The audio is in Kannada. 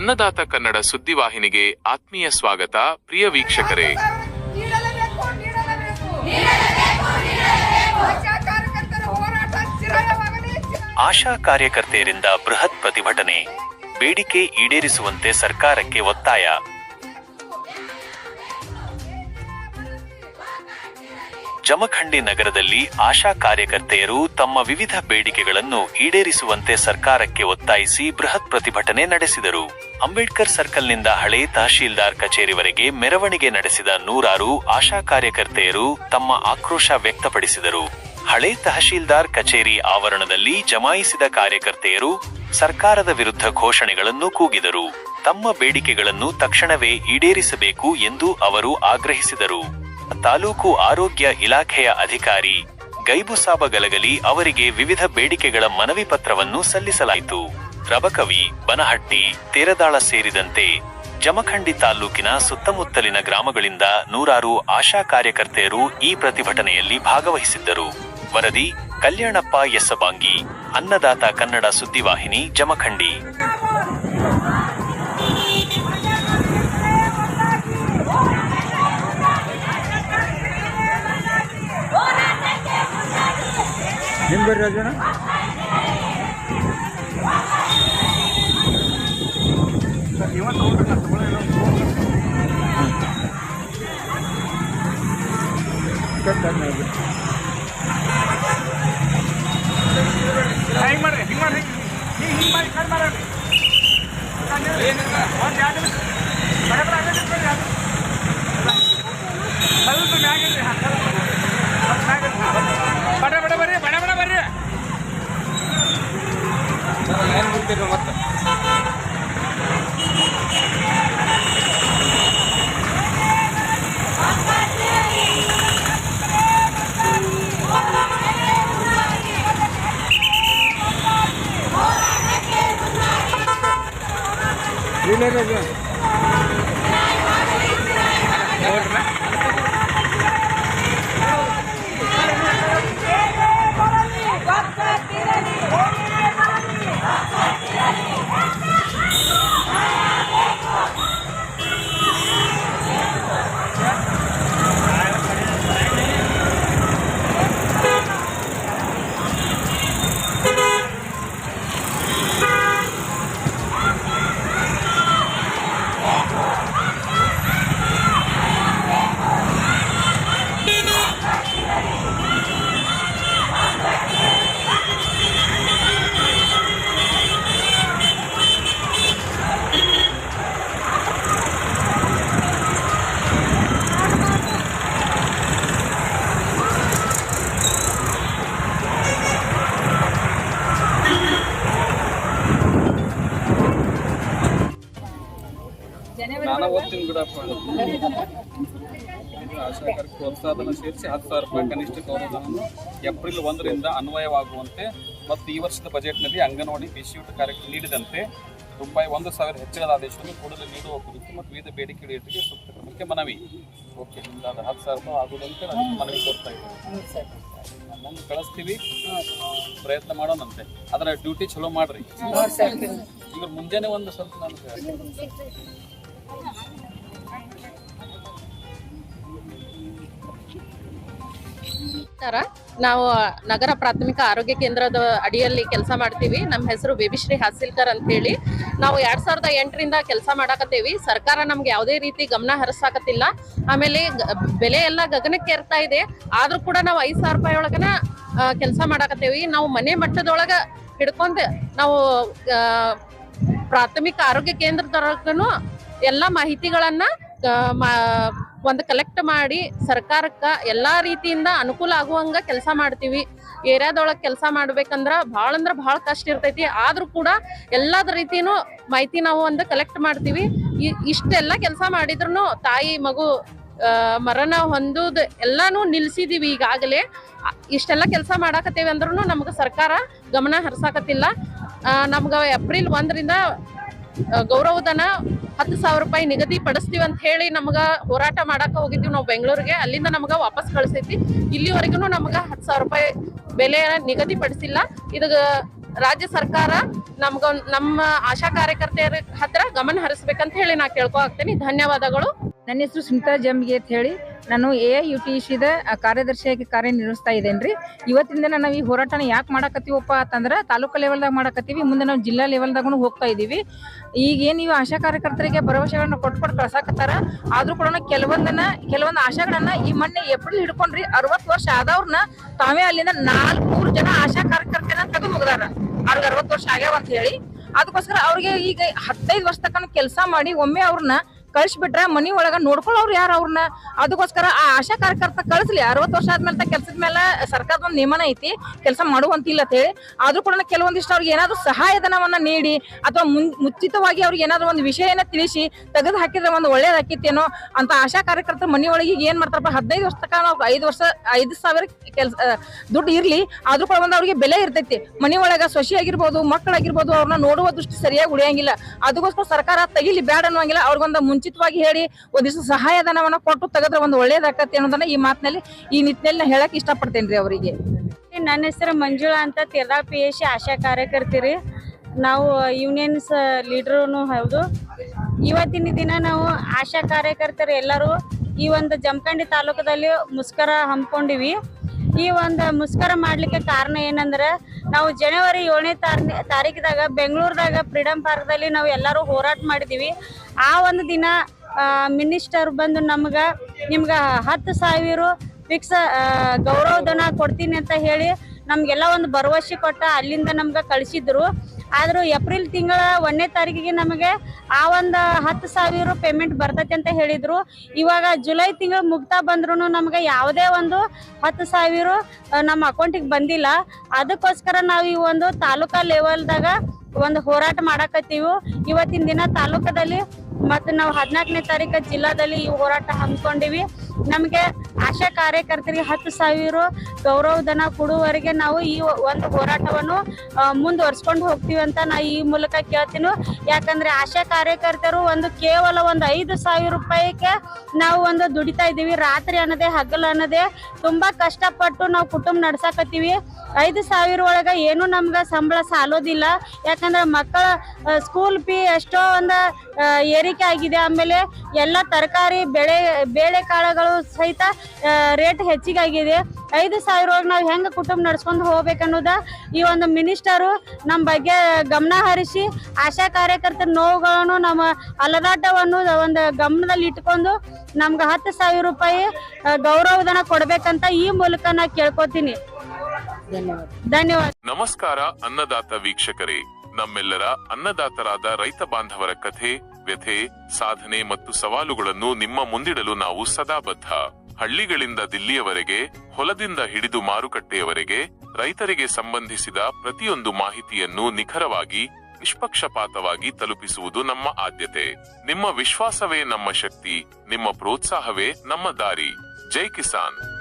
ಅನ್ನದಾತ ಕನ್ನಡ ಸುದ್ದಿವಾಹಿನಿಗೆ ಆತ್ಮೀಯ ಸ್ವಾಗತ, ಪ್ರಿಯ ವೀಕ್ಷಕರೇ. ಆಶಾ ಕಾರ್ಯಕರ್ತೆಯರಿಂದ ಬೃಹತ್ ಪ್ರತಿಭಟನೆ, ಬೇಡಿಕೆ ಈಡೇರಿಸುವಂತೆ ಸರ್ಕಾರಕ್ಕೆ ಒತ್ತಾಯ. ಜಮಖಂಡಿ ನಗರದಲ್ಲಿ ಆಶಾ ಕಾರ್ಯಕರ್ತೆಯರು ತಮ್ಮ ವಿವಿಧ ಬೇಡಿಕೆಗಳನ್ನು ಈಡೇರಿಸುವಂತೆ ಸರ್ಕಾರಕ್ಕೆ ಒತ್ತಾಯಿಸಿ ಬೃಹತ್ ಪ್ರತಿಭಟನೆ ನಡೆಸಿದರು. ಅಂಬೇಡ್ಕರ್ ಸರ್ಕಲ್ನಿಂದ ಹಳೆ ತಹಶೀಲ್ದಾರ್ ಕಚೇರಿವರೆಗೆ ಮೆರವಣಿಗೆ ನಡೆಸಿದ ನೂರಾರು ಆಶಾ ಕಾರ್ಯಕರ್ತೆಯರು ತಮ್ಮ ಆಕ್ರೋಶ ವ್ಯಕ್ತಪಡಿಸಿದರು. ಹಳೆ ತಹಶೀಲ್ದಾರ್ ಕಚೇರಿ ಆವರಣದಲ್ಲಿ ಜಮಾಯಿಸಿದ ಕಾರ್ಯಕರ್ತೆಯರು ಸರ್ಕಾರದ ವಿರುದ್ಧ ಘೋಷಣೆಗಳನ್ನು ಕೂಗಿದರು. ತಮ್ಮ ಬೇಡಿಕೆಗಳನ್ನು ತಕ್ಷಣವೇ ಈಡೇರಿಸಬೇಕು ಎಂದು ಅವರು ಆಗ್ರಹಿಸಿದರು. ತಾಲೂಕು ಆರೋಗ್ಯ ಇಲಾಖೆಯ ಅಧಿಕಾರಿ ಗೈಬುಸಾಬ ಗಲಗಲಿ ಅವರಿಗೆ ವಿವಿಧ ಬೇಡಿಕೆಗಳ ಮನವಿ ಪತ್ರವನ್ನು ಸಲ್ಲಿಸಲಾಯಿತು. ರಬಕವಿ, ಬನಹಟ್ಟಿ, ತೇರದಾಳ ಸೇರಿದಂತೆ ಜಮಖಂಡಿ ತಾಲೂಕಿನ ಸುತ್ತಮುತ್ತಲಿನ ಗ್ರಾಮಗಳಿಂದ ನೂರಾರು ಆಶಾ ಕಾರ್ಯಕರ್ತೆಯರು ಈ ಪ್ರತಿಭಟನೆಯಲ್ಲಿ ಭಾಗವಹಿಸಿದ್ದರು. ವರದಿ, ಕಲ್ಯಾಣಪ್ಪ ಎಸ್ಸಬಾಂಗಿ, ಅನ್ನದಾತ ಕನ್ನಡ ಸುದ್ದಿವಾಹಿನಿ, ಜಮಖಂಡಿ. ನಿಮ್ ಬಡ ಬಡ ಬರ್ರಿ ಬಡ ಬಡ ಬರ್ರಿ. ಇಲ್ಲ ఓకే. ಆಶಾಕರ ಪ್ರೋತ್ಸಾಹಧನ ಸೇರಿಸಿ ಹತ್ತು ಸಾವಿರ ರೂಪಾಯಿ ಕನಿಷ್ಠ ಗೌರವಧನವನ್ನು ಏಪ್ರಿಲ್ ಒಂದರಿಂದ ಅನ್ವಯವಾಗುವಂತೆ ಮತ್ತು ಈ ವರ್ಷದ ಬಜೆಟ್ನಲ್ಲಿ ಅಂಗನವಾಡಿ ಬಿಸಿಯೂಟ ಕಾರ್ಯಕ್ರಮ ನೀಡಿದಂತೆ ರೂಪಾಯಿ ಒಂದು ಸಾವಿರ ಹೆಚ್ಚಳದ ಆದೇಶವನ್ನು ಕೂಡಲೇ ನೀಡುವ ಕುರಿತು ಮತ್ತು ವಿವಿಧ ಬೇಡಿಕೆ ಈಡೇರಿಕೆಗೆ ಸೂಕ್ತ ಕ್ರಮಕ್ಕೆ ಮನವಿ. ಓಕೆ ಅದು ಹತ್ತು ಸಾವಿರ ರೂಪಾಯಿ ಆಗುವುದಂತೆ ನಾನು ಮನವಿ ಕೊಡ್ತಾ ಇದ್ದೀನಿ. ನಮ್ಮನ್ನು ಕಳಿಸ್ತೀವಿ. ಪ್ರಯತ್ನ ಮಾಡೋಣಂತೆ. ಅದರ ಡ್ಯೂಟಿ ಚಲೋ ಮಾಡ್ರಿ. ಇವ್ರ ಮುಂಜಾನೆ ಒಂದು ಸ್ವಲ್ಪ ನಾನು ನಮಸ್ಕಾರ ನಾವು ನಗರ ಪ್ರಾಥಮಿಕ ಆರೋಗ್ಯ ಕೇಂದ್ರದ ಅಡಿಯಲ್ಲಿ ಕೆಲಸ ಮಾಡ್ತೀವಿ. ನಮ್ಮ ಹೆಸರು ಬೇಬಿಶ್ರೀ ಹಾಸಿಲ್ಕರ್ ಅಂತ ಹೇಳಿ ನಾವು ಎರಡ್ ಸಾವಿರದ ಎಂಟರಿಂದ ಕೆಲಸ ಮಾಡಾಕತ್ತೇವಿ. ಸರ್ಕಾರ ನಮ್ಗೆ ಯಾವುದೇ ರೀತಿ ಗಮನ ಹರಿಸಾಕತ್ತಿಲ್ಲ. ಆಮೇಲೆ ಬೆಲೆ ಎಲ್ಲ ಗಗನಕ್ಕೆ ಏರ್ತಾ ಇದೆ. ಆದ್ರೂ ಕೂಡ ನಾವು ಐದ್ ಸಾವಿರ ರೂಪಾಯಿ ಒಳಗನ ಕೆಲಸ ಮಾಡಾಕತ್ತೇವಿ. ನಾವು ಮನೆ ಮಟ್ಟದೊಳಗ ಹಿಡ್ಕೊಂಡ್ ನಾವು ಪ್ರಾಥಮಿಕ ಆರೋಗ್ಯ ಕೇಂದ್ರದೊಳಗನು ಎಲ್ಲ ಮಾಹಿತಿಗಳನ್ನ ಒಂದು ಕಲೆಕ್ಟ್ ಮಾಡಿ ಸರ್ಕಾರಕ್ಕ ಎಲ್ಲಾ ರೀತಿಯಿಂದ ಅನುಕೂಲ ಆಗುವಂಗ ಕೆಲಸ ಮಾಡ್ತೀವಿ. ಏರಿಯಾದೊಳಗೆ ಕೆಲಸ ಮಾಡ್ಬೇಕಂದ್ರ ಭಾಳ ಅಂದ್ರ ಭಾಳ ಕಷ್ಟ ಇರ್ತೈತಿ. ಆದ್ರೂ ಕೂಡ ಎಲ್ಲಾದ ರೀತಿನೂ ಮಾಹಿತಿ ನಾವು ಒಂದು ಕಲೆಕ್ಟ್ ಮಾಡ್ತೀವಿ. ಇಷ್ಟೆಲ್ಲ ಕೆಲಸ ಮಾಡಿದ್ರು ತಾಯಿ, ಮಗು ಮರಣ ಹೊಂದುದ ಎಲ್ಲಾನು ನಿಲ್ಸಿದೀವಿ ಈಗಾಗಲೇ. ಇಷ್ಟೆಲ್ಲ ಕೆಲಸ ಮಾಡಾಕತ್ತೇವೆ ಅಂದ್ರೂ ನಮ್ಗೆ ಸರ್ಕಾರ ಗಮನ ಹರಿಸಾಕತ್ತಿಲ್ಲ. ನಮ್ಗೆ ಏಪ್ರಿಲ್ ಒಂದರಿಂದ ಗೌರವಧನ ಹತ್ತು ಸಾವಿರ ರೂಪಾಯಿ ನಿಗದಿ ಪಡಿಸ್ತೀವಿ ಅಂತ ಹೇಳಿ ನಮ್ಗ ಹೋರಾಟ ಮಾಡಾಕ ಹೋಗಿದ್ದೀವಿ ನಾವು ಬೆಂಗಳೂರಿಗೆ. ಅಲ್ಲಿಂದ ನಮ್ಗ ವಾಪಸ್ ಕಳಿಸೈತಿ. ಇಲ್ಲಿವರೆಗೂ ನಮ್ಗ ಹತ್ತು ಸಾವಿರ ರೂಪಾಯಿ ಬೆಲೆ ನಿಗದಿ ಪಡಿಸಿಲ್ಲ. ಇದಗ ರಾಜ್ಯ ಸರ್ಕಾರ ನಮ್ಗ, ನಮ್ಮ ಆಶಾ ಕಾರ್ಯಕರ್ತೆಯರ ಹತ್ರ ಗಮನ ಹರಿಸ್ಬೇಕಂತ ಹೇಳಿ ನಾ ಕೇಳ್ಕೊ ಹಾಕ್ತೀನಿ ಧನ್ಯವಾದಗಳು. ನನ್ನ ಹೆಸರು ಸುನಿತಾ ಜಂಬಿಗೆ ಅಂತ ಹೇಳಿ ನಾನು ಎ ಐ, ಯು ಟಿ ಸಿದ ಕಾರ್ಯದರ್ಶಿಯಾಗಿ ಕಾರ್ಯನಿರ್ವಹಿಸ್ತಾ ಇದ್ದೇನೆ ರೀ ಇವತ್ತಿಂದ ನಾವು ಈ ಹೋರಾಟನ ಯಾಕೆ ಮಾಡಕತ್ತೀವಪ್ಪ ಅಂತಂದ್ರೆ ತಾಲೂಕು ಲೆವೆಲ್ದಾಗ ಮಾಡಕತ್ತೀವಿ, ಮುಂದೆ ನಾವು ಜಿಲ್ಲಾ ಲೆವೆಲ್ದಾಗೂ ಹೋಗ್ತಾ ಇದ್ದೀವಿ. ಈಗ ಏನು ನೀವು ಆಶಾ ಕಾರ್ಯಕರ್ತರಿಗೆ ಭರವಸೆಗಳನ್ನು ಕೊಟ್ಕೊಟ್ಟು ಕಳ್ಸಾಕತ್ತಾರ, ಆದರೂ ಕೂಡ ಕೆಲವೊಂದನ್ನು, ಕೆಲವೊಂದು ಆಶಾಗಳನ್ನ ಈ ಮೊನ್ನೆ ಏಪ್ರಿಲ್ ಹಿಡ್ಕೊಂಡ್ರಿ, ಅರವತ್ತು ವರ್ಷ ಆದವ್ರನ್ನ ತಾವೇ ಅಲ್ಲಿಂದ ನಾಲ್ಕೂರು ಜನ ಆಶಾ ಕಾರ್ಯಕರ್ತರನ್ನ ತೆಗೆದು ಹೋಗ್ದಾರ ಅವ್ರಿಗೆ ಅರವತ್ತು ವರ್ಷ ಆಗ್ಯಾವ ಅಂತ ಹೇಳಿ. ಅದಕ್ಕೋಸ್ಕರ ಅವ್ರಿಗೆ ಈಗ ಹದಿನೈದು ವರ್ಷ ತಕ್ಕ ಕೆಲಸ ಮಾಡಿ ಒಮ್ಮೆ ಅವ್ರನ್ನ ಕಳ್ಸಿಬಿಟ್ರ ಮನಿ ಒಳಗ ನೋಡ್ಕೊಳ್ಳೋರು ಯಾರು ಅವ್ರನ್ನ? ಅದಕ್ಕೋಸ್ಕರ ಆ ಆಶಾ ಕಾರ್ಯಕರ್ತ ಕಳಿಸ್ಲಿ. ಅರವತ್ತು ವರ್ಷ ಆದ್ಮೇಲೆ ಕೆಲಸದ ಮೇಲೆ ಸರ್ಕಾರದ ಒಂದು ನಿಯಮನ ಐತಿ, ಕೆಲಸ ಮಾಡುವಂತಿಲ್ಲ ಅಂತ ಹೇಳಿ ಆದ್ರೂ ಕೂಡ ಕೆಲವೊಂದಿಷ್ಟು ಅವ್ರಿಗೆ ಏನಾದ್ರು ಸಹಾಯಧನವನ್ನ ನೀಡಿ ಅಥವಾ ಮುಂಚಿತವಾಗಿ ಅವ್ರಿಗೆ ಏನಾದ್ರು ಒಂದು ವಿಷಯನ ತಿಳಿಸಿ ತೆಗೆದು ಹಾಕಿದ್ರೆ ಒಂದು ಒಳ್ಳೇದಾಕಿತ್ತೇನೋ ಅಂತ ಆಶಾ ಕಾರ್ಯಕರ್ತರ ಮನಿ ಒಳಗೆ ಏನ್ ಮಾಡ್ತಾರಪ್ಪ? ಹದಿನೈದು ವರ್ಷ ತನಕ ನಾವು ಐದು ವರ್ಷ, ಐದು ಸಾವಿರ ಕೆಲಸ ದುಡ್ಡು ಇರ್ಲಿ. ಆದ್ರೂ ಕೂಡ ಒಂದು ಅವ್ರಿಗೆ ಬೆಲೆ ಇರ್ತೈತಿ. ಮನಿ ಒಳಗ ಸೊಸಿ ಆಗಿರ್ಬೋದು ಮಕ್ಕಳಾಗಿರ್ಬೋದು ಅವ್ರನ್ನ ನೋಡುವ ದೃಷ್ಟಿ ಸರಿಯಾಗಿ ಉಳಿಯಂಗಿಲ್ಲ. ಅದಕ್ಕೋಸ್ಕರ ಸರ್ಕಾರ ತೆಗಿಲಿ ಬ್ಯಾಡ್ ಅನ್ನುವಂಗಿಲ್ಲ. ಅವ್ರಿಗೊಂದು ಮುಂಚಿತವಾಗಿ ಹೇಳಿ ಒಂದಿಷ್ಟು ಸಹಾಯಧನವನ್ನು ಕೊಟ್ಟು ತೆಗೆದ್ರೆ ಒಂದು ಒಳ್ಳೇದಾಗತ್ತೆ ಅನ್ನೋದನ್ನ ಈ ಮಾತಿನಲ್ಲಿ ಈ ನಿಟ್ಟಿನಲ್ಲಿ ಹೇಳಕ್ ಇಷ್ಟಪಡ್ತೇನೆ ಅವರಿಗೆ. ನನ್ನ ಹೆಸರು ಮಂಜುಳಾ ಅಂತ ತೆರಾ ಪಿ ಎಸ್ ಆಶಾ ಕಾರ್ಯಕರ್ತಿರಿ. ನಾವು ಯೂನಿಯನ್ಸ್ ಲೀಡ್ರೂ ಹೌದು. ಇವತ್ತಿನ ದಿನ ನಾವು ಆಶಾ ಕಾರ್ಯಕರ್ತರು ಎಲ್ಲರೂ ಈ ಒಂದು ಜಮಖಂಡಿ ತಾಲೂಕದಲ್ಲಿ ಮುಸ್ಕರ ಹಮ್ಮಿಕೊಂಡಿವಿ. ಈ ಒಂದು ಮುಷ್ಕರ ಮಾಡ್ಲಿಕ್ಕೆ ಕಾರಣ ಏನಂದ್ರೆ, ನಾವು ಜನವರಿ ಏಳನೇ ತಾರೀ ತಾರೀಕಿದಾಗ ಬೆಂಗಳೂರದಾಗ ಫ್ರೀಡಮ್ ಪಾರ್ಕ್ದಲ್ಲಿ ನಾವು ಎಲ್ಲರೂ ಹೋರಾಟ ಮಾಡಿದ್ದೀವಿ ಆ ಒಂದು ದಿನ ಮಿನಿಸ್ಟರ್ ಬಂದು ನಮ್ಗೆ, ನಿಮ್ಗೆ ಹತ್ತು ಸಾವಿರ ಫಿಕ್ಸ್ ಗೌರವಧನ ಕೊಡ್ತೀನಿ ಅಂತ ಹೇಳಿ ನಮಗೆಲ್ಲ ಒಂದು ಭರವಸೆ ಕೊಟ್ಟ ಅಲ್ಲಿಂದ ನಮ್ಗೆ ಕಳಿಸಿದ್ರು. ಆದರೂ ಏಪ್ರಿಲ್ ತಿಂಗಳ ಒಂದನೇ ತಾರೀಕಿಗೆ ನಮಗೆ ಆ ಒಂದು ಹತ್ತು ಸಾವಿರ ಪೇಮೆಂಟ್ ಬರ್ತೈತಿ ಅಂತ ಹೇಳಿದ್ರು. ಇವಾಗ ಜುಲೈ ತಿಂಗಳು ಮುಗ್ತಾ ಬಂದ್ರು ನಮಗೆ ಯಾವುದೇ ಒಂದು ಹತ್ತು ಸಾವಿರ ನಮ್ಮ ಅಕೌಂಟಿಗೆ ಬಂದಿಲ್ಲ. ಅದಕ್ಕೋಸ್ಕರ ನಾವು ಈ ಒಂದು ತಾಲೂಕಾ ಲೆವೆಲ್ದಾಗ ಒಂದು ಹೋರಾಟ ಮಾಡಕತ್ತೀವಿ. ಇವತ್ತಿನ ದಿನ ತಾಲೂಕದಲ್ಲಿ ಮತ್ತು ನಾವು ಹದಿನಾಲ್ಕನೇ ತಾರೀಕು ಜಿಲ್ಲಾದಲ್ಲಿ ಈ ಹೋರಾಟ ಹಮ್ಮಿಕೊಂಡಿವಿ. ನಮಗೆ ಆಶಾ ಕಾರ್ಯಕರ್ತರಿಗೆ ಹತ್ತು ಸಾವಿರ ಗೌರವಧನ ಕೊಡುವವರೆಗೆ ನಾವು ಈ ಒಂದು ಹೋರಾಟವನ್ನು ಮುಂದುವರ್ಸ್ಕೊಂಡು ಹೋಗ್ತೀವಿ ಅಂತ ನಾ ಈ ಮೂಲಕ ಕೇಳ್ತೀನಿ. ಯಾಕಂದ್ರೆ ಆಶಾ ಕಾರ್ಯಕರ್ತರು ಒಂದು ಕೇವಲ ಒಂದು ಐದು ಸಾವಿರ ರೂಪಾಯಿಗೆ ನಾವು ಒಂದು ದುಡಿತಾ ಇದ್ದೀವಿ. ರಾತ್ರಿ ಅನ್ನೋದೇ, ಹಗಲು ಅನ್ನೋದೇ ತುಂಬಾ ಕಷ್ಟಪಟ್ಟು ನಾವು ಕುಟುಂಬ ನಡ್ಸಾಕತ್ತೀವಿ. ಐದು ಸಾವಿರ ಒಳಗೆ ಏನು ನಮ್ಗೆ ಸಂಬಳ ಸಾಲೋದಿಲ್ಲ. ಯಾಕಂದ್ರೆ ಮಕ್ಕಳ ಸ್ಕೂಲ್ ಫೀ ಎಷ್ಟೋ ಒಂದು ಏರಿಕೆ ಆಗಿದೆ. ಆಮೇಲೆ ಎಲ್ಲ ತರಕಾರಿ ಬೆಳೆ, ಬೇಳೆಕಾಳುಗಳು ಸಹಿತ ರೇಟ್ ಹೆಚ್ಚಿಗೆ ಆಗಿದೆ ಐದು ಸಾವಿರ ನಾವು ಹೆಂಗ ಕುಟುಂಬ ನಡ್ಸ್ಕೊಂಡು ಹೋಗ್ಬೇಕನ್ನೋದ ಈ ಒಂದು ಮಿನಿಸ್ಟರು ನಮ್ಮ ಬಗ್ಗೆ ಗಮನ ಹರಿಸಿ, ಆಶಾ ಕಾರ್ಯಕರ್ತರ ನೋವುಗಳನ್ನು ನಮ್ಮ ಅಲದಾಟವನ್ನು ಒಂದು ಗಮನದಲ್ಲಿ ಇಟ್ಕೊಂಡು ನಮ್ಗೆ ಹತ್ತು ಸಾವಿರ ರೂಪಾಯಿ ಗೌರವಧನ ಕೊಡ್ಬೇಕಂತ ಈ ಮೂಲಕ ನಾ ಕೇಳ್ಕೊತೀನಿ. ಧನ್ಯವಾದ. ನಮಸ್ಕಾರ ಅನ್ನದಾತ ವೀಕ್ಷಕರೇ. ನಮ್ಮೆಲ್ಲರ ಅನ್ನದಾತರಾದ ರೈತ ಬಾಂಧವರ ಕಥೆ ವ್ಯಥೆ, ಸಾಧನೆ ಮತ್ತು ಸವಾಲುಗಳನ್ನು ನಿಮ್ಮ ಮುಂದಿಡಲು ನಾವು ಸದಾ ಬದ್ಧ ಹಳ್ಳಿಗಳಿಂದ ದಿಲ್ಲಿಯವರೆಗೆ, ಹೊಲದಿಂದ ಹಿಡಿದು ಮಾರುಕಟ್ಟೆಯವರೆಗೆ, ರೈತರಿಗೆ ಸಂಬಂಧಿಸಿದ ಪ್ರತಿಯೊಂದು ಮಾಹಿತಿಯನ್ನು ನಿಖರವಾಗಿ, ನಿಷ್ಪಕ್ಷಪಾತವಾಗಿ ತಲುಪಿಸುವುದು ನಮ್ಮ ಆದ್ಯತೆ. ನಿಮ್ಮ ವಿಶ್ವಾಸವೇ ನಮ್ಮ ಶಕ್ತಿ, ನಿಮ್ಮ ಪ್ರೋತ್ಸಾಹವೇ ನಮ್ಮ ದಾರಿ. ಜೈ ಕಿಸಾನ್.